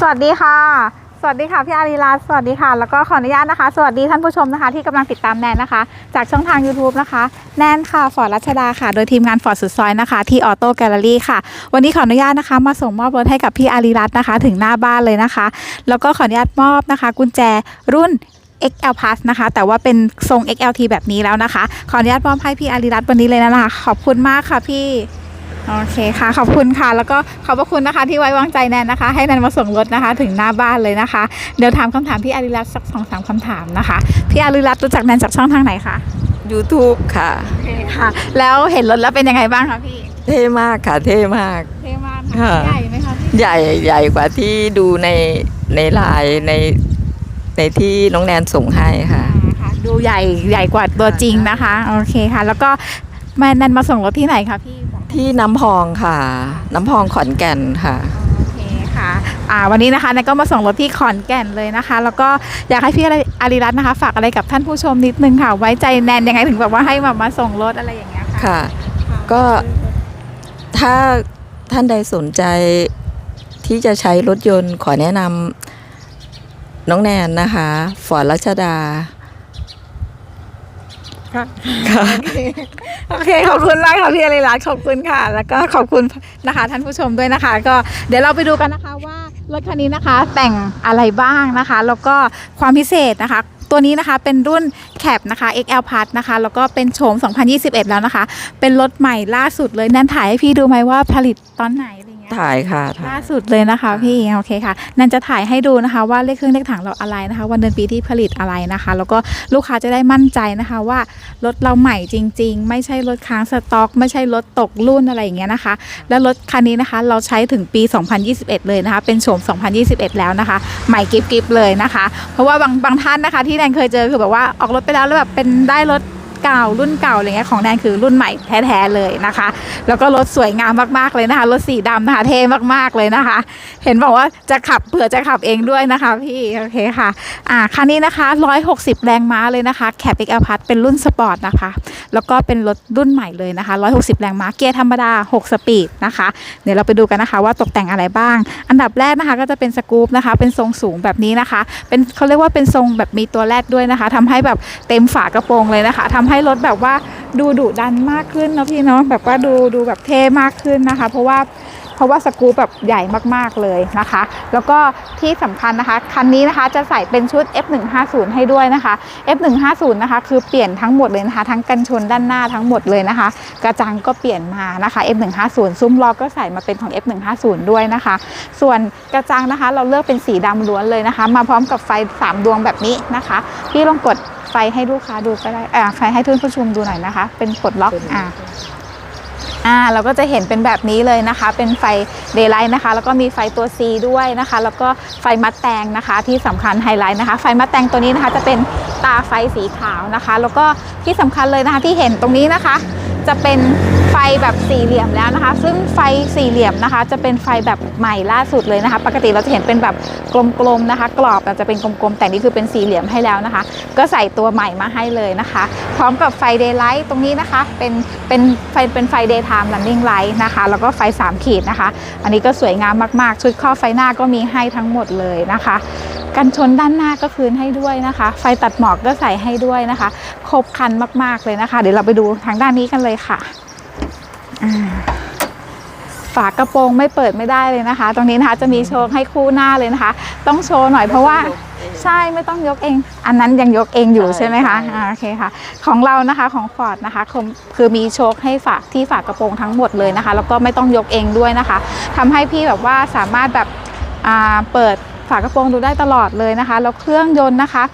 สวัสดีค่ะ สวัสดีค่ะพี่อารีรัตสวัสดีค่ะ แล้วก็ขออนุญาตนะคะ สวัสดีท่านผู้ชมนะคะ ที่กำลังติดตามแนนนะคะ จากช่องทาง YouTube นะคะ แนนค่ะฟอร์ดรัชดาค่ะ โดยทีมงานฟอร์ดสุดซอยนะคะ ที่ออโต้แกลเลอรี่ค่ะ วันนี้ขออนุญาตนะคะ มาส่งมอบรถให้กับพี่อารีรัตนะคะ ถึงหน้าบ้านเลยนะคะ แล้วก็ขออนุญาตมอบนะคะ กุญแจรุ่น XL Plus นะคะ แต่ว่าเป็นทรง XLT แบบนี้แล้วนะคะ ขออนุญาตมอบให้พี่อารีรัตวันนี้เลยนะคะ ขอบคุณมากค่ะพี่ โอเคค่ะ ขอบคุณค่ะ แล้วก็ขอบพระคุณนะคะ ที่ไว้วางใจแนนนะคะ ให้แนนมาส่งรถนะคะ ถึงหน้าบ้านเลยนะคะ เดี๋ยวถามคำถามพี่อาริรัตน์สักสองสามคำถามนะคะ พี่อาริรัตน์รู้จักแนนจากช่องทางไหนคะ YouTube ค่ะโอเคค่ะ แล้วเห็นรถแล้วเป็นยังไงบ้างคะพี่ เท่มากค่ะ เท่มาก เท่มากค่ะใหญ่ไหมคะพี่ ใหญ่ใหญ่กว่าที่ดูในในไลน์ในในที่น้องแนนส่งให้ค่ะอ่าค่ะดูใหญ่ใหญ่กว่าตัวจริงนะคะ โอเคค่ะ แล้วก็แม่แนนมาส่งรถที่ไหนคะพี่บอก ที่น้ำพองค่ะ น้ำพองขอนแก่นค่ะ โอเคค่ะอ่าวันนี้นะคะแนนก็มาส่งรถที่ขอนแก่นเลยนะคะ แล้วก็อยากให้พี่อาริรัตน์นะคะ ฝากอะไรกับท่านผู้ชมนิดนึงค่ะ ไว้ใจแนนยังไงถึงแบบว่าให้มามาส่งรถอะไรอย่างเงี้ยค่ะ ค่ะ ก็ถ้าท่านใดสนใจที่จะใช้รถยนต์ขอแนะนำน้องแนนนะคะ ฟอร์ดรัชดา ค่ะค่ะโอเคขอบคุณมากค่ะพี่อาริรัตน์ขอบคุณค่ะ แล้วก็ขอบคุณนะคะท่านผู้ชมด้วยนะคะ ก็เดี๋ยวเราไปดูกันนะคะว่ารถคันนี้นะคะแต่งอะไรบ้างนะคะ แล้วก็ความพิเศษนะคะ ตัวนี้นะคะเป็นรุ่นแคปนะคะ XL Plus นะคะ แล้วก็เป็นโฉม 2021 แล้วนะคะ เป็นรถใหม่ล่าสุดเลยนั่นถ่ายให้พี่ดูไหมว่าผลิตตอนไหนอะไรเงี้ย ถ่ายค่ะถ่ายล่าสุดเลยนะคะพี่โอเคค่ะ นันจะถ่ายให้ดูนะคะ ว่าเลขเครื่องเลขถังเราอะไรนะคะ วันเดือนปีที่ผลิตอะไรนะคะ แล้วก็ลูกค้าจะได้มั่นใจนะคะว่ารถเราใหม่จริง ๆ ไม่ใช่รถค้างสต็อก ไม่ใช่รถตกรุ่นอะไรอย่างเงี้ยนะคะ แล้วรถคันนี้นะคะ เราใช้ถึงปี 2021 เลยนะคะ เป็นโฉม 2021 แล้วนะคะ ใหม่กิฟกิฟเลยนะคะ เพราะว่าบางบางท่านนะคะ ที่แนนเคยเจอคือแบบว่าออกรถไปแล้วแล้วแบบเป็นได้รถ เก่ารุ่นเก่าอะไรเงี้ยของแนนคือรุ่นใหม่แท้ๆเลยนะคะ แล้วก็รถสวยงามมากๆเลยนะคะรถสีดำนะคะเท่มากๆเลยนะคะ เห็นบอกว่าจะขับเผื่อจะขับเองด้วยนะคะพี่โอเคค่ะอ่าคันนี้นะคะ 160 แรงม้าเลยนะคะแคป XL Plus เป็นรุ่นสปอร์ตนะคะ แล้วก็เป็นรถรุ่นใหม่เลยนะคะ 160 แรงม้าเกียร์ธรรมดา 6 สปีดนะคะ เดี๋ยวเราไปดูกันนะคะว่าตกแต่งอะไรบ้าง อันดับแรกนะคะก็จะเป็นสกู๊ปนะคะ เป็นทรงสูงแบบนี้นะคะ เป็นเขาเรียกว่าเป็นทรงแบบมีตัวแรดด้วยนะคะทำให้แบบเต็มฝากระโปรงเลยนะคะทำให้รถแบบว่าดูดุดันมากขึ้นนะพี่เนาะแบบว่าดูดูแบบเท่มากขึ้นนะคะ เพราะว่า ราะว่าสกรูปแบบใหญ่มากๆเลยนะคะ แล้วก็ที่สำคัญนะคะ คันนี้นะคะจะใส่เป็นชุด F150 ให้ด้วยนะคะ F150 นะคะคือเปลี่ยนทั้งหมดเลยนะคะ ทั้งกันชนด้านหน้าทั้งหมดเลยนะคะ กระจังก็เปลี่ยนมานะคะ F150 ซุ้มล้อก็ใส่มาเป็นของ F150 ด้วยนะคะ ส่วนกระจังนะคะ เราเลือกเป็นสีดำล้วนเลยนะคะ มาพร้อมกับไฟ 3 ดวงแบบนี้นะคะพี่ลองกดไฟให้ลูกค้าดูก็ได้อ่าไฟให้ทุนผู้ชมดูหน่อยนะคะ เป็นกดล็อกอ่า อ่าเราก็จะเห็นเป็นแบบนี้เลยนะคะ เป็นไฟเดย์ไลท์นะคะ แล้วก็มีไฟตัว C ด้วยนะคะ แล้วก็ไฟมัดแตงนะคะ ที่สำคัญไฮไลท์นะคะ ไฟมัดแตงตัวนี้นะคะ จะเป็นตาไฟสีขาวนะคะ แล้วก็ที่สำคัญเลยนะคะที่เห็นตรงนี้นะคะ จะเป็น ไฟแบบสี่เหลี่ยมแล้วนะคะ ซึ่งไฟสี่เหลี่ยมนะคะ จะเป็นไฟแบบใหม่ล่าสุดเลยนะคะ ปกติเราจะเห็นเป็นแบบกลมๆนะคะ กรอบเราจะเป็นกลมๆแต่นี่คือเป็นสี่เหลี่ยมให้แล้วนะคะ ก็ใส่ตัวใหม่มาให้เลยนะคะ พร้อมกับไฟเดย์ไลท์ตรงนี้นะคะเป็นเป็นไฟเป็นไฟเดย์ไทม์ลันนิ่งไลท์นะคะ แล้วก็ไฟ 3 ขีดนะคะ อันนี้ก็สวยงามมากๆ ชุดข้อไฟหน้าก็มีให้ทั้งหมดเลยนะคะกันชนด้านหน้าก็คืนให้ด้วยนะคะ ไฟตัดหมอกก็ใส่ให้ด้วยนะคะ ครบครันมากๆเลยนะคะ เดี๋ยวเราไปดูทางด้านนี้กันเลยค่ะ ฝากระโปรงไม่เปิดไม่ได้เลยนะคะ ตรงนี้นะคะจะมีโชว์ให้คู่หน้าเลยนะคะ ต้องโชว์หน่อยเพราะว่าใช่ไม่ต้องยกเอง อันนั้นยังยกเองอยู่ใช่ใช่ไหมคะอ่าโอเคค่ะ ของเรานะคะของฟอร์ดนะคะคือคือมีโชคให้ฝากที่ฝากกระโปรงทั้งหมดเลยนะคะ แล้วก็ไม่ต้องยกเองด้วยนะคะทำให้พี่แบบว่าสามารถแบบอ่าเปิดฝากระโปรงดูได้ตลอดเลยนะคะ แล้วเครื่องยนต์นะคะ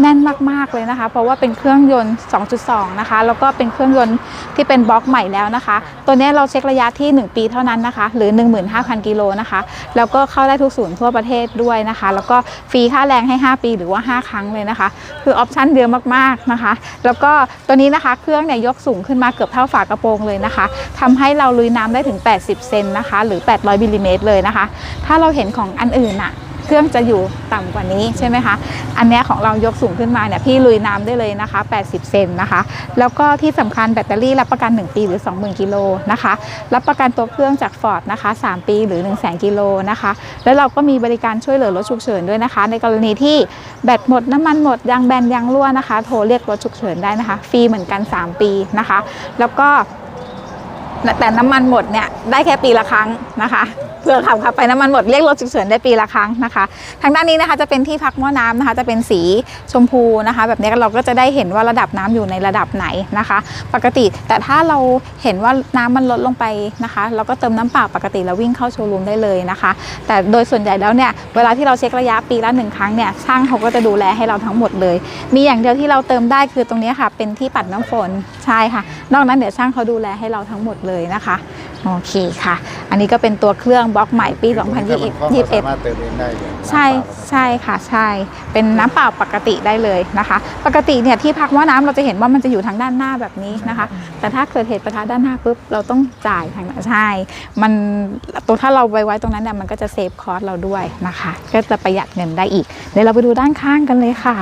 แน่นมากๆเลยนะคะ เพราะว่าเป็นเครื่องยนต์ 2.2 นะคะ แล้วก็เป็นเครื่องยนต์ที่เป็นบล็อกใหม่แล้วนะคะ ตัวนี้เราเช็คระยะที่ 1 ปีเท่านั้นนะคะ หรือ 15,000 กิโลนะคะ แล้วก็เข้าได้ทุกศูนย์ทั่วประเทศด้วยนะคะ แล้วก็ฟรีค่าแรงให้ 5 ปีหรือว่า 5 ครั้งเลยนะคะ คือออปชั่นเยอะมากๆนะคะ แล้วก็ตัวนี้นะคะ เครื่องเนี่ยยกสูงขึ้นมาเกือบเท่าฝากระโปรงเลยนะคะทำให้เราลุยน้ำได้ถึง 80 เซนนะคะ หรือ 800มิลลิเมตรเลยนะคะ ถ้าเราเห็นของอันอื่นอะ เครื่องจะอยู่ต่ำกว่านี้ใช่ไหมคะ อันนี้ของเรายกสูงขึ้นมาเนี่ยพี่ลุยน้ำได้เลยนะคะ 80 เซนนะคะ แล้วก็ที่สำคัญแบตเตอรี่รับประกัน 1 ปีหรือ 20,000 กิโลนะคะ รับประกันตัวเครื่องจากฟอร์ดนะคะ 3 ปีหรือ 1 0 0 0 0 0 กิโลนะคะ แล้วเราก็มีบริการช่วยเหลือรถฉุกเฉินด้วยนะคะ ในกรณีที่แบตหมดน้ำมันหมดยางแบนยางรั่วนะคะ โทรเรียกรถฉุกเฉินได้นะคะ ฟรีเหมือนกัน 3 ปีนะคะ แล้วก็ แต่น้ำมันหมดเนี่ยได้แค่ปีละครั้งนะคะเพื่อขับขับไปน้ำมันหมดเรียกรถฉุกเฉินได้ปีละครั้งนะคะ ทางด้านนี้นะคะจะเป็นที่พักหม้อน้ำนะคะจะเป็นสีชมพูนะคะ แบบนี้เราก็จะได้เห็นว่าระดับน้ำอยู่ในระดับไหนนะคะ ปกติแต่ถ้าเราเห็นว่าน้ำมันลดลงไปนะคะ เราก็เติมน้ำเปล่าปกติแล้ววิ่งเข้าโชว์รูมได้เลยนะคะ แต่โดยส่วนใหญ่แล้วเนี่ยเวลาที่เราเช็คระยะปีละหนึ่งครั้งเนี่ยช่างเขาก็จะดูแลให้เราทั้งหมดเลย มีอย่างเดียวที่เราเติมได้คือตรงนี้ค่ะ เป็นที่ปัดน้ำฝนใช่ค่ะ นอกนั้นเดี๋ยวช่างเขาดูแลให้เราทั้งหมดเลยนะคะโอเคค่ะ อันนี้ก็เป็นตัวเครื่องบล็อกใหม่ปีถ้ามันคล่องเราสา2021มารถเติมเองได้เลยใช่ใช่ค่ะใช่ เป็นน้ำเปล่าปกติได้เลยนะคะ ปกติเนี่ยที่พักว่าน้ำเราจะเห็นว่ามันจะอยู่ทางด้านหน้าแบบนี้นะคะ แต่ถ้าเกิดเหตุประทะด้านหน้าปุ๊บเราต้องจ่ายทางใช่ มันตัวถ้าเราไว้ไว้ตรงนั้นเนี่ยมันก็จะเซฟคอสเราด้วยนะคะ ก็จะประหยัดเงินได้อีก เดี๋ยวเราไปดูด้านข้างกันเลยค่ะ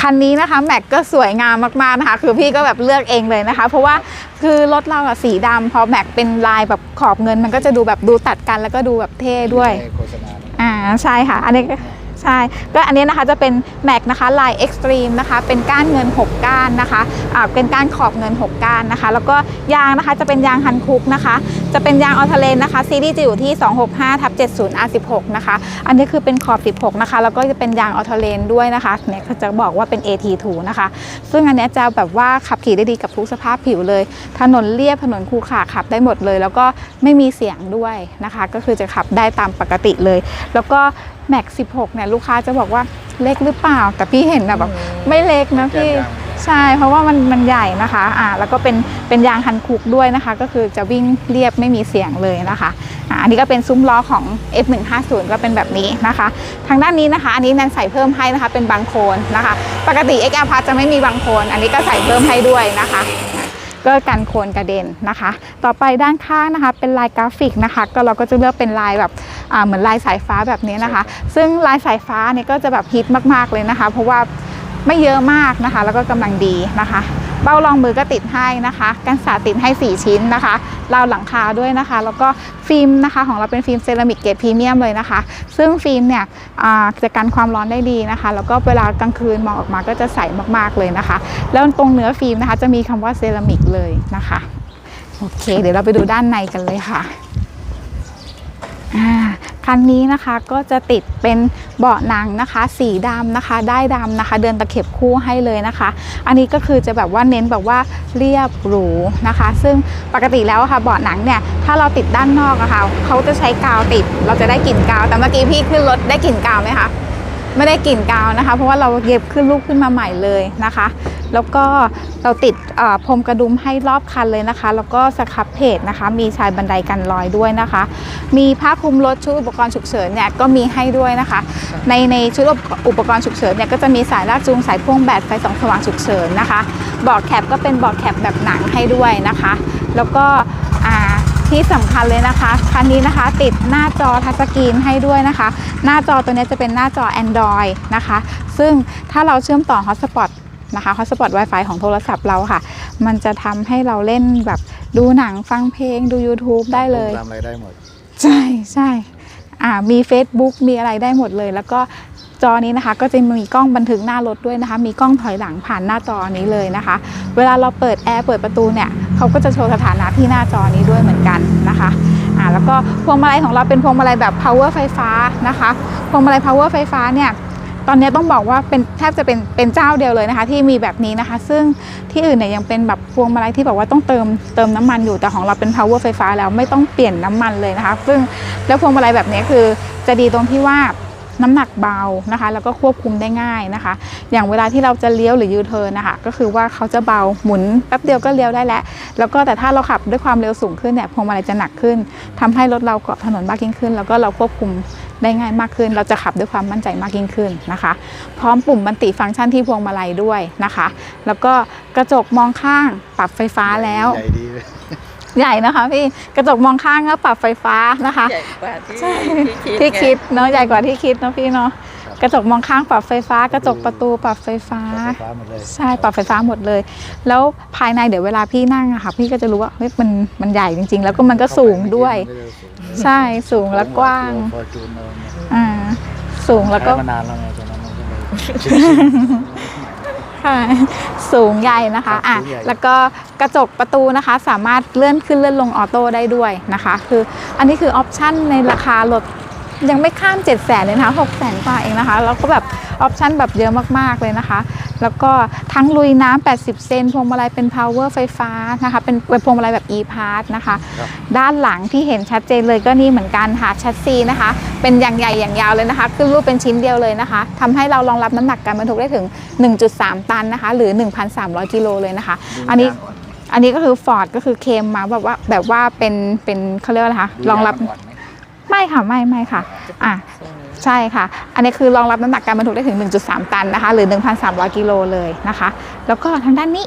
คันนี้นะคะแม็กก็สวยงามมากๆนะคะ คือพี่ก็แบบเลือกเองเลยนะคะ เพราะว่าคือรถเราอะสีดำพอแม็กเป็นลายแบบขอบเงิน มันก็จะดูแบบดูตัดกันแล้วก็ดูแบบเท่ด้วยในโฆษณาเนี่ยอ่าใช่ค่ะ อันนี้ก็ ใช่ ก็อันนี้นะคะจะเป็นแม็กนะคะลายเอ็กซ์ตรีมนะคะ เป็นก้านเงิน 6 ก้านนะคะอ่าเป็นก้านขอบเงิน 6 ก้านนะคะ แล้วก็ยางนะคะจะเป็นยางฮันคุกนะคะ จะเป็นยางออทเลนนะคะซีรีส์จะอยู่ที่ 265ทับ70 R16 นะคะ อันนี้คือเป็นขอบ 16 นะคะ แล้วก็จะเป็นยางออทเลนด้วยนะคะเนี่ยจะบอกว่าเป็น AT2 นะคะ ซึ่งอันนี้จะแบบว่าขับขี่ได้ดีกับทุกสภาพผิวเลย ถนนเรียบถนนคูขาขับได้หมดเลย แล้วก็ไม่มีเสียงด้วยนะคะ ก็คือจะขับได้ตามปกติเลย แล้วก็ แม็ก16เนี่ยลูกค้าจะบอกว่าเล็กหรือเปล่า แต่พี่เห็นนะแบบไม่เล็กนะพี่ใช่ เพราะว่ามันมันใหญ่นะคะอ่าแล้วก็เป็นเป็นยางฮันคุกด้วยนะคะ ก็คือจะวิ่งเรียบไม่มีเสียงเลยนะคะอ่าอันนี้ก็เป็นซุ้มล้อของ F150 ก็เป็นแบบนี้นะคะ ทางด้านนี้นะคะ อันนี้แนนใส่เพิ่มให้นะคะ เป็นบางโคนนะคะ ปกติ XL Plus จะไม่มีบางโคน อันนี้ก็ใส่เพิ่มให้ด้วยนะคะก็กันโคนกระเด็นนะคะ ต่อไปด้านข้างนะคะ เป็นลายกราฟิกนะคะ ก็เราก็จะเลือกเป็นลายแบบอ่า เหมือนลายสายฟ้าแบบนี้นะคะ ซึ่งลายสายฟ้าเนี่ยก็จะแบบฮิตมากๆเลยนะคะ เพราะว่าไม่เยอะมากนะคะ แล้วก็กำลังดีนะคะ เบ้ารองมือก็ติดให้นะคะกันสาดติดให้ 4 ชิ้นนะคะราวหลังคาด้วยนะคะ แล้วก็ฟิล์มนะคะของเราเป็นฟิล์มเซรามิกเกรดพรีเมียมเลยนะคะ ซึ่งฟิล์มเนี่ยอ่าจะกันความร้อนได้ดีนะคะ แล้วก็เวลากลางคืนมองออกมาก็จะใสมากๆเลยนะคะ แล้วตรงเนื้อฟิล์มนะคะ จะมีคำว่าเซรามิกเลยนะคะโอเค เดี๋ยวเราไปดูด้านในกันเลยค่ะอ่า คันนี้นะคะก็จะติดเป็นเบาะหนังนะคะ สีดำนะคะ ได้ดำนะคะ เดินตะเข็บคู่ให้เลยนะคะ อันนี้ก็คือจะแบบว่าเน้นแบบว่าเรียบหรูนะคะ ซึ่งปกติแล้วะค่ะเบาะหนังเนี่ยถ้าเราติดด้านนอกอะค่ะเขาจะใช้กาวติด เราจะได้กลิ่นกาวแต่เมื่อกี้พี่ขึ้นรถได้กลิ่นกาวไหมคะไม่ได้กลิ่นกาวนะคะ เพราะว่าเราเย็บขึ้นรูปขึ้นมาใหม่เลยนะคะ แล้วก็เราติดพรมกระดุมให้รอบคันเลยนะคะ แล้วก็สครับเพจนะคะ มีชายบันไดกันรอยด้วยนะคะ มีผ้าคลุมรถชุดอุปกรณ์ฉุกเฉินเนี่ยก็มีให้ด้วยนะคะ ในในชุดอุปกรณ์ฉุกเฉินเนี่ยก็จะมีสายลากจูงสายพ่วงแบตไฟสองสว่างฉุกเฉินนะคะเบาะแคปก็เป็นเบาะแคปแบบหนังให้ด้วยนะคะ แล้วก็ที่สำคัญเลยนะคะคันนี้นะคะติดหน้าจอทัชสกรีนให้ด้วยนะคะ หน้าจอตัวนี้จะเป็นหน้าจอ Android นะคะ ซึ่งถ้าเราเชื่อมต่อ Hotspot นะคะ Hotspot Wi-Fi ของโทรศัพท์เราค่ะ มันจะทำให้เราเล่นแบบดูหนังฟังเพลงดู YouTube ได้เลย ทำอะไรได้หมด ใช่ใช่อ่ามี Facebook มีอะไรได้หมดเลย แล้วก็จอนี้นะคะก็จะมีกล้องบันทึกหน้ารถด้วยนะคะ มีกล้องถอยหลังผ่านหน้าจอนี้เลยนะคะ เวลาเราเปิดแอร์เปิดประตูเนี่ยเขาก็จะโชว์สถานะที่หน้าจอนี้ด้วยเหมือนกันนะคะอ่าแล้วก็พวงมาลัยของเราเป็นพวงมาลัยแบบ power ไฟฟ้านะคะ พวงมาลัย power ไฟฟ้าเนี่ย ตอนนี้ต้องบอกว่าเป็นแทบจะเป็นเป็นเจ้าเดียวเลยนะคะ ที่มีแบบนี้นะคะ ซึ่งที่อื่นเนี่ยยังเป็นแบบพวงมาลัยที่บอกว่าต้องเติมเติมน้ำมันอยู่แต่ของเราเป็น power ไฟฟ้าแล้วไม่ต้องเปลี่ยนน้ำมันเลยนะคะ ซึ่งแล้วพวงมาลัยแบบนี้คือจะดีตรงที่ว่า น้ำหนักเบานะคะ แล้วก็ควบคุมได้ง่ายนะคะ อย่างเวลาที่เราจะเลี้ยวหรือยูเทิร์นนะคะก็คือว่าเขาจะเบาหมุนแป๊บเดียวก็เลี้ยวได้แล้วแล้วก็แต่ถ้าเราขับด้วยความเร็วสูงขึ้นเนี่ยพวงมาลัยจะหนักขึ้นทำให้รถเราเกาะถนนมากยิ่งขึ้น แล้วก็เราควบคุมได้ง่ายมากขึ้น เราจะขับด้วยความมั่นใจมากยิ่งขึ้นนะคะ พร้อมปุ่มบันติฟังก์ชันที่พวงมาลัยด้วยนะคะ แล้วก็กระจกมองข้างปรับไฟฟ้าแล้ว ใหญ่ดีเลยใหญ่นะคะพี่กระจกมองข้างก็ปรับไฟฟ้านะคะใหญ่กว่าที่ใช่ที่ที่ไงคิดเนาะใหญ่กว่าที่คิดเนาะพี่เนาะกระจกมองข้างปรับไฟฟ้า กระจกประตูปรับไฟฟ้าไฟฟ้าหมดเลยใช่ปรับไฟฟ้าหมดเลย แล้วภายในเดี๋ยวเวลาพี่นั่งอะค่ะ พี่ก็จะรู้ว่าเฮ้ยมันมันใหญ่จริง ๆ แล้วก็มันก็สูงด้วย ใช่สูงและกว้างฟอร์จูนเราเนี่ยอ่าสูงแล้วก็ใช้มานานแล้วไงตอนนั้นมันก็เลยค่ะ สูงใหญ่นะคะอะสูงใหญ่ แล้วก็กระจกประตูนะคะ สามารถเลื่อนขึ้นเลื่อนลงออโต้ได้ด้วยนะคะ คืออันนี้คือออปชั่นในราคารถ ยังไม่ข้าม 7 0 0แสนเลยนะคะ6 0แสนกว่าเองนะคะ แล้วก็แบบออปชั่นแบบเยอะมากๆเลยนะคะ แล้วก็ทั้งลุยน้ำ 80 เซนพวงมาลัยเป็น power ไฟฟ้านะคะ เป็นเป็นพวงมาลัยแบบ e-pass นะคะครับด้านหลังที่เห็นชัดเจนเลยก็นี่เหมือนกันค่ะชัดซีนะคะ เป็นอย่างใหญ่อย่างยาวเลยนะคะ ขึ้นรูปเป็นชิ้นเดียวเลยนะคะทำให้เรารองรับน้ำหนักการบรรทุกได้ถึง 1.3 ตันนะคะ หรือ 1,300 กิโลเลยนะคะ อันนี้อันนี้ก็คือ Ford ก็คือเคลมมาแบบว่าแบบว่าเป็นเป็นเขาเรียกว่าอะไรคะรองรับดูยางก่อน ไหมไม่ค่ะไม่ไม่ค่ะอะใช่ค่ะ อันนี้คือรองรับน้ำหนักการบรรทุกได้ถึง 1.3 ตันนะคะ หรือ 1,300 กิโลเลยนะคะ แล้วก็ทางด้านนี้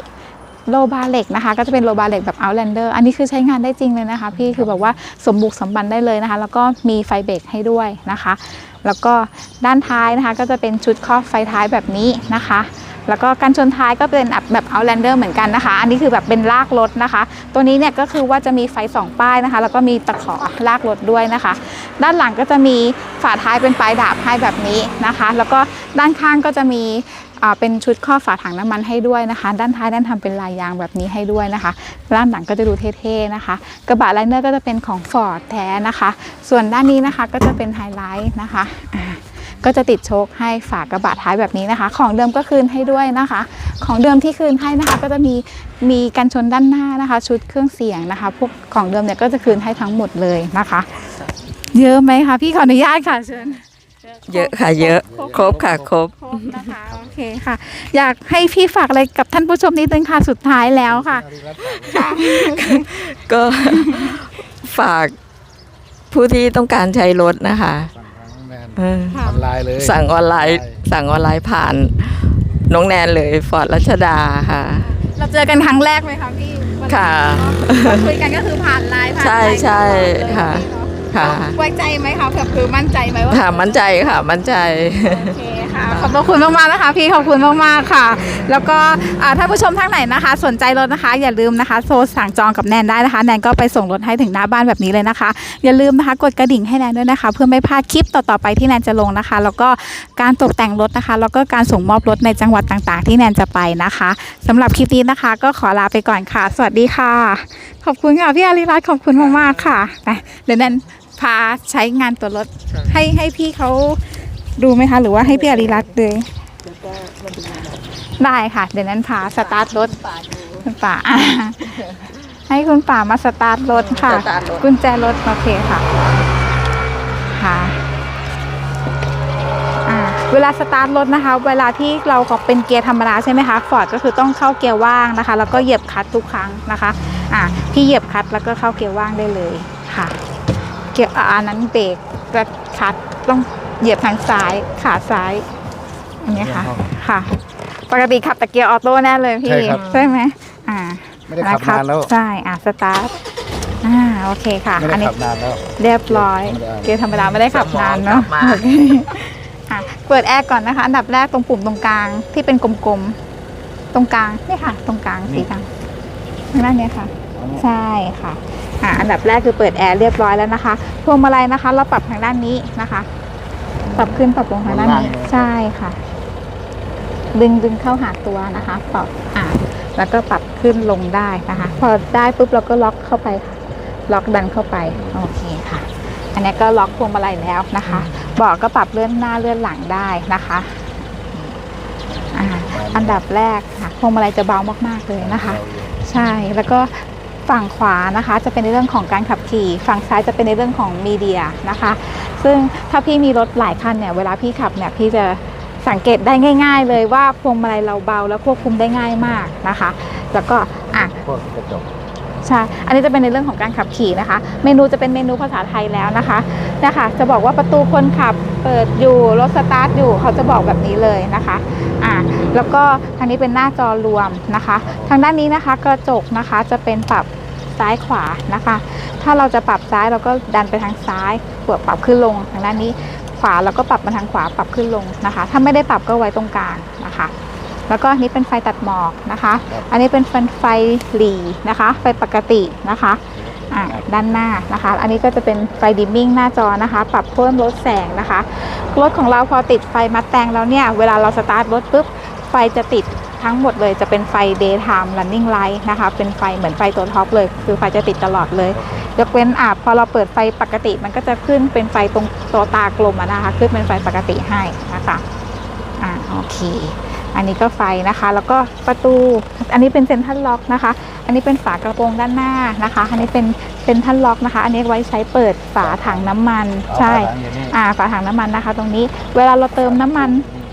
โลบาเหล็กนะคะ ก็จะเป็นโลบาเหล็กแบบ Outlander อันนี้คือใช้งานได้จริงเลยนะคะ พี่คือแบบว่าสมบุกสมบันได้เลยนะคะ แล้วก็มีไฟเบรกให้ด้วยนะคะ แล้วก็ด้านท้ายนะคะ ก็จะเป็นชุดครอบไฟท้ายแบบนี้นะคะ แล้วก็การชนท้ายก็เป็นแบบ Outlander เหมือนกันนะคะ อันนี้คือแบบเป็นลากรถนะคะ ตัวนี้เนี่ยก็คือว่าจะมีไฟสองป้ายนะคะ แล้วก็มีตะขอลากรถด้วยนะคะ ด้านหลังก็จะมีฝาท้ายเป็นปลายดาบให้แบบนี้นะคะ แล้วก็ด้านข้างก็จะมีเป็นชุดครอฝาถังน้ำมันให้ด้วยนะคะ ด้านท้ายด้านทำเป็นลายยางแบบนี้ให้ด้วยนะคะ ด้านหลังก็จะดูเท่ๆนะคะ กระบะไลเนอร์ก็จะเป็นของ Ford แท้นะคะ ส่วนด้านนี้นะคะก็จะเป็นไฮไลท์นะคะ ก็จะติดโชคให้ฝากระบะท้ายแบบนี้นะคะ ของเดิมก็คืนให้ด้วยนะคะ ของเดิมที่คืนให้นะคะ ก็จะมีมีกันชนด้านหน้านะคะ ชุดเครื่องเสียงนะคะ พวกของเดิมเนี่ยก็จะคืนให้ทั้งหมดเลยนะคะ เยอะไหมคะพี่ขออนุญาตค่ะเชิญเยอะค่ะเยอะครบค่ะครบครบนะคะโอเคค่ะ อยากให้พี่ฝากอะไรกับท่านผู้ชมนิดนึงค่ะสุดท้ายแล้วค่ะ ก็ฝากผู้ที่ต้องการใช้รถนะคะสั่งทางแมน เออออนไลน์เลยสั่งออนไลน์สั่งออนไลน์ผ่านน้องแนนเลยฟอร์ดรัชดาค่ะ เราเจอกันครั้งแรกไหมคะพี่วันนั้นค่ะเราคุยกันก็คือผ่านไลน์ผ่านใช่ไลน์ใช่ตลอดเลยค่ะเนอค่ะไว้ใจไหมคะแบบคือมั่นใจไหมว่าค่ะมั่นใจค่ะมั่นใจ โอเคค่ะ ขอบพระคุณมากๆนะคะ พี่ขอบคุณมากๆค่ะ แล้วก็อ่าท่านผู้ชมท่านไหนนะคะ สนใจรถนะคะ อย่าลืมนะคะโทรสั่งจองกับแนนได้นะคะ แนนก็ไปส่งรถให้ถึงหน้าบ้านแบบนี้เลยนะคะ อย่าลืมนะคะกดกระดิ่งให้แนนด้วยนะคะ เพื่อไม่พลาดคลิปต่อๆไปที่แนนจะลงนะคะ แล้วก็การตกแต่งรถนะคะ แล้วก็การส่งมอบรถในจังหวัดต่างๆ ที่แนนจะไปนะคะสำหรับคลิปนี้นะคะ ก็ขอลาไปก่อนค่ะ สวัสดีค่ะ ขอบคุณค่ะพี่อาริรัตน์ขอบคุณมากๆค่ะไปเดี๋ยวแนนพาใช้งานตัวรถให้ให้พี่เขา ดูไหมคะ หรือว่าให้พี่อาริรัตน์เลยได้ค่ะ เดี๋ยวนั้นพาสตาร์ทรถคุณป่าอ่าให้คุณป่ามาสตาร์ทรถค่ะสตาร์ทรถกุญแจรถโอเคค่ะค่ะอ่าเวลาสตาร์ทรถนะคะ เวลาที่เราก็เป็นเกียร์ธรรมดาใช่ไหมคะฟอร์ดก็คือต้องเข้าเกียร์ว่างนะคะ แล้วก็เหยียบคลัตช์ทุกครั้งนะคะ อ่าพี่เหยียบคลัตช์แล้วก็เข้าเกียร์ว่างได้เลยค่ะ เกียร์อ่าอันนั้นเบรกและคลัตช์ต้อง เหยียบทางซ้ายขาซ้ายอันนี้ค่ะค่ะ ปกติขับแต่เกียร์ออโต้แน่เลยพี่ ใช่ครับ ใช่ไหมอ่าไม่ได้ขับนานแล้วใช่อะสตาร์ทอ่าโอเคค่ะ ไม่อันได้นี้ขับนานแล้ว เรียบร้อยธรรมดาเกียร์ธรรมดาไม่ได้ขับนานเนาะกลับมาโอเคอะเปิดแอร์ก่อนนะคะ อันดับแรกตรงปุ่มตรงกลางที่เป็นกลมๆตรงกลางนี่ค่ะ ตรงกลางสีกลางข้างหน้าเนี้ยค่ะ ใช่ค่ะอะ อันดับแรกคือเปิดแอร์เรียบร้อยแล้วนะคะ พวงมาลัยนะคะ เราปรับทางด้านนี้นะคะ ปรับขึ้นปรับลงทางด้านนี้ ใช่ค่ะ ดึงดึงเข้าหาตัวนะคะ ปรับอ่าแล้วก็ปรับขึ้นลงได้นะคะ พอได้ปุ๊บเราก็ล็อกเข้าไปค่ะ ล็อกดันเข้าไป โอเคค่ะ อันนี้ก็ล็อกพวงมาลัยแล้วนะคะ เบอกก็ปรับเลื่อนหน้าเลื่อนหลังได้นะคะอ่าอันดับแรกค่ะพวงมาลัยจะเบามากๆเลยนะคะ ใช่แล้วก็ ฝั่งขวานะคะจะเป็นในเรื่องของการขับขี่ ฝั่งซ้ายจะเป็นในเรื่องของมีเดียนะคะ ซึ่งถ้าพี่มีรถหลายคันเนี่ยเวลาพี่ขับเนี่ยพี่จะสังเกตได้ง่าย ๆ เลยว่าพวงมาลัยเราเบา แล้วควบคุมได้ง่ายมากนะคะ แล้วก็อะกระจก ใช่ อันนี้จะเป็นในเรื่องของการขับขี่นะคะ เมนูจะเป็นเมนูภาษาไทยแล้วนะคะนะคะจะบอกว่าประตูคนขับเปิดอยู่รถสตาร์ทอยู่เขาจะบอกแบบนี้เลยนะคะอ่าแล้วก็ทางนี้เป็นหน้าจอรวมนะคะ ทางด้านนี้นะคะกระจกนะคะจะเป็นปรับซ้ายขวานะคะ ถ้าเราจะปรับซ้ายเราก็ดันไปทางซ้ายปวดปรับขึ้นลงทางด้านนี้ขวาเราก็ปรับมาทางขวาปรับขึ้นลงนะคะ ถ้าไม่ได้ปรับก็ไว้ตรงกลางนะคะ แล้วก็อันนี้เป็นไฟตัดหมอกนะคะครับอันนี้เป็นไฟไฟหลีนะคะ ไฟปกตินะคะอ่าด้านหน้านะคะ อันนี้ก็จะเป็นไฟดิมมิ่งหน้าจอนะคะ ปรับเพิ่มลดแสงนะคะ รถของเราพอติดไฟมัดแตงแล้วเนี่ย เวลาเราสตาร์ทรถปุ๊บ ไฟจะติดทั้งหมดเลย จะเป็นไฟ daytime running light นะคะ เป็นไฟเหมือนไฟตัวท็อปเลย คือไฟจะติดตลอดเลย ยกเว้นอะพอเราเปิดไฟปกติ มันก็จะขึ้นเป็นไฟตรงตัวตากลมอะนะคะ ขึ้นเป็นไฟปกติให้นะคะ อ่าโอเค อันนี้ก็ไฟนะคะ แล้วก็ประตู อันนี้เป็นเซนทรัลล็อกนะคะ อันนี้เป็นฝากระโปรงด้านหน้านะคะ อันนี้เป็นเซนทรัลล็อกนะคะ อันนี้ไว้ใช้เปิดฝาถังน้ำมันเอาใช่ฝาถังอย่างนี้อ่า ฝาถังน้ำมันนะคะ ตรงนี้ เวลาเราเติมน้ำมัน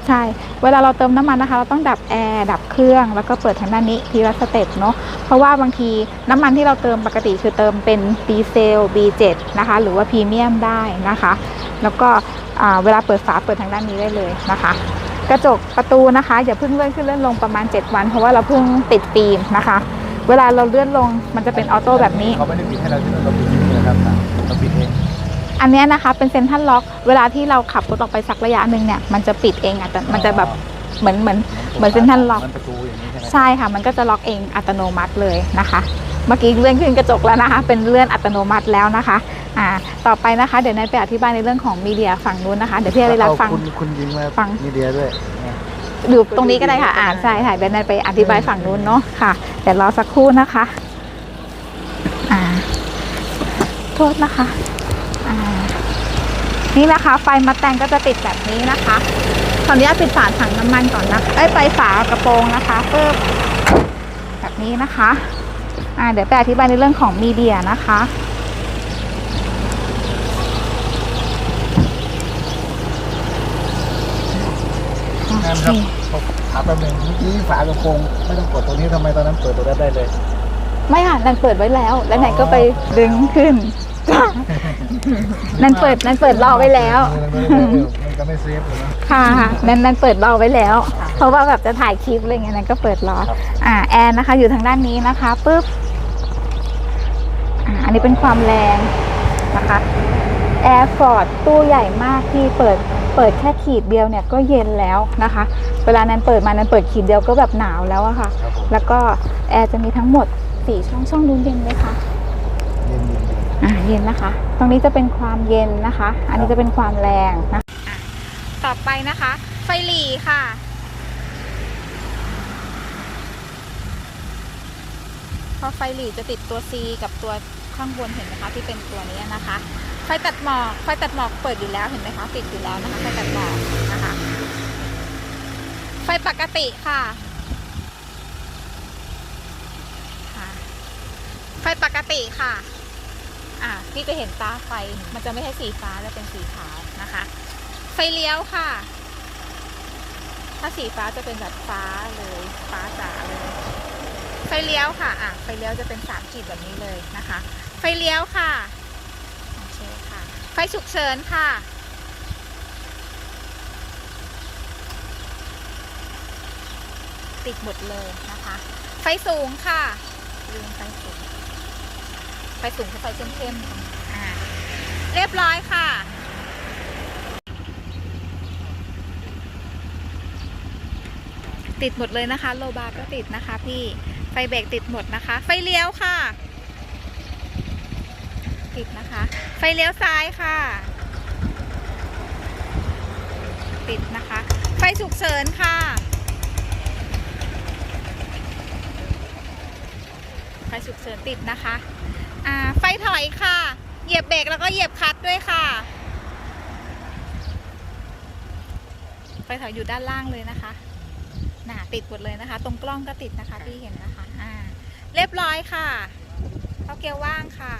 ใช่ เวลาเราเติมน้ำมันนะคะ เราต้องดับแอร์ ดับเครื่อง แล้วก็เปิดทางด้านนี้ทีละสเต็ปเนาะ เพราะว่าบางทีน้ำมันที่เราเติมปกติคือเติมเป็นดีเซล B7 นะคะ หรือว่าพรีเมียมได้นะคะ แล้วก็อ่าเวลาเปิดฝาเปิดทางด้านนี้ได้เลยนะคะ กระจกประตูนะคะอย่าเพิ่งเลื่อนขึ้นเลื่อนลงประมาณ 7 วัน เพราะว่าเราเพิ่งติดฟิล์มนะคะ เวลาเราเลื่อนลงมันจะเป็นออโต้แบบนี้ เขาไม่ได้ปิดให้เราที่เราปิดเองนะครับเราปิดเองอันเนี้ยนะคะเป็นเซ็นทรัลล็อก เวลาที่เราขับรถออกไปสักระยะหนึ่งเนี่ยมันจะปิดเองอะแต่มันจะแบบเหมือนเหมือนเหมือนเซ็นทรัลล็อก มันประตูอย่างนี้ใช่ไหมใช่ค่ะ มันก็จะล็อกเองอัตโนมัติเลยนะคะ เมื่อกี้เลื่อนขึ้นกระจกแล้วนะคะ เป็นเลื่อนอัตโนมัติแล้วนะคะ อ่าต่อไปนะคะเดี๋ยวนายไปอธิบายในเรื่องของมีเดียฝั่งนู้นนะคะเดี๋ยวพี่อาริรัตน์ฟังเอาคุณคุณยิงมาฟัง มีเดียด้วยนะอยู่ตรงนี้ก็ได้ค่ะอ่าใช่ค่ะเดี๋ยวนายไปอธิบายฝั่งนู้นเนาะค่ะเดี๋ยวรอสักครู่นะคะอ่าโทษนะคะอ่านี่นะคะไฟมาแต่งก็จะติดแบบนี้นะคะตอนนี้ปิดฝาถังน้ำมันก่อนนะไอ้ยไปฝากระโปรงนะคะเพิ่มแบบนี้นะคะอ่าเดี๋ยวไปอธิบายในเรื่องของมีเดียนะคะ โอนั่นเคครับถามแป๊บนึงเมื่อกี้ฝากระโปรงไม่ต้องกดตัวนี้ทำไมตอนนั้นเปิดตัวนั้นได้เลย ไม่ค่ะนันเปิดไว้แล้ว แล้วนันก็ไปดึงขึ้นจ้ะนันเปิดนันเปิดรอไว้แล้ว มันก็ไม่เซฟเลยนะ ค่ะนันนันเปิดรอไว้แล้ว เพราะว่าแบบจะถ่ายคลิปอะไรเงี้ยนันก็เปิดรอ ครับ อ่าแอร์นะคะ อยู่ทางด้านนี้นะคะปุ๊บอ่าอันนี้เป็นความแรงนะคะแอร์ฟอร์ดตู้ใหญ่มากที่เปิด เปิดแค่ขีดเดียวเนี่ยก็เย็นแล้วนะคะ เวลานั้นเปิดมานั้นเปิดขีดเดียวก็แบบหนาวแล้วอะค่ะ ครับผมแล้วก็แอร์จะมีทั้งหมดสี่ช่องช่องนู้นเย็นไหมคะเย็นเย็นเย็น อ่าเย็นนะคะ ตรงนี้จะเป็นความเย็นนะคะ อันนี้จะเป็นความแรงนะต่อไปนะคะ ไฟหลีค่ะพอไฟหลีจะติดตัว C กับตัวข้างบนเห็นไหมคะที่เป็นตัวนี้นะคะไฟตัดหมอกไฟตัดหมอกเปิดอยู่แล้วเห็นไหมคะติดอยู่แล้วนะคะไฟตัดหมอกนะคะ ไฟปกติค่ะไฟปกติค่ะ อะพี่จะเห็นตาไฟ มันจะไม่ใช่สีฟ้าจะเป็นสีขาวนะคะ ไฟเลี้ยวค่ะ ถ้าสีฟ้าจะเป็นแบบฟ้าเลย ฟ้าจ๋าเลย ไฟเลี้ยวค่ะ อะ ไฟเลี้ยวจะเป็นสามขีดแบบนี้เลยนะคะ ไฟเลี้ยวค่ะ ฟฉุกเฉินค่ะ ติดหมดเลยนะคะ ไฟสูงค่ะลืมไฟสูง ไฟสูงคือไฟเข้มๆอ่าเรียบร้อยค่ะติดหมดเลยนะคะ โลบาร์ก็ติดนะคะ พี่ ไฟเบรกติดหมดนะคะ ไฟเลี้ยวค่ะ ติดนะคะ ไฟเลี้ยวซ้ายค่ะ ติดนะคะ ไฟฉุกเฉินค่ะ ไฟฉุกเฉินติดนะคะอ่าไฟถอยค่ะ เหยียบเบรกแล้วก็เหยียบคลัตช์ด้วยค่ะ ไฟถอยอยู่ด้านล่างเลยนะคะน่ะติดหมดเลยนะคะ ตรงกล้องก็ติดนะคะที่เห็นนะคะอ่าเรียบร้อยค่ะ เข้าเกียร์ว่างค่ะ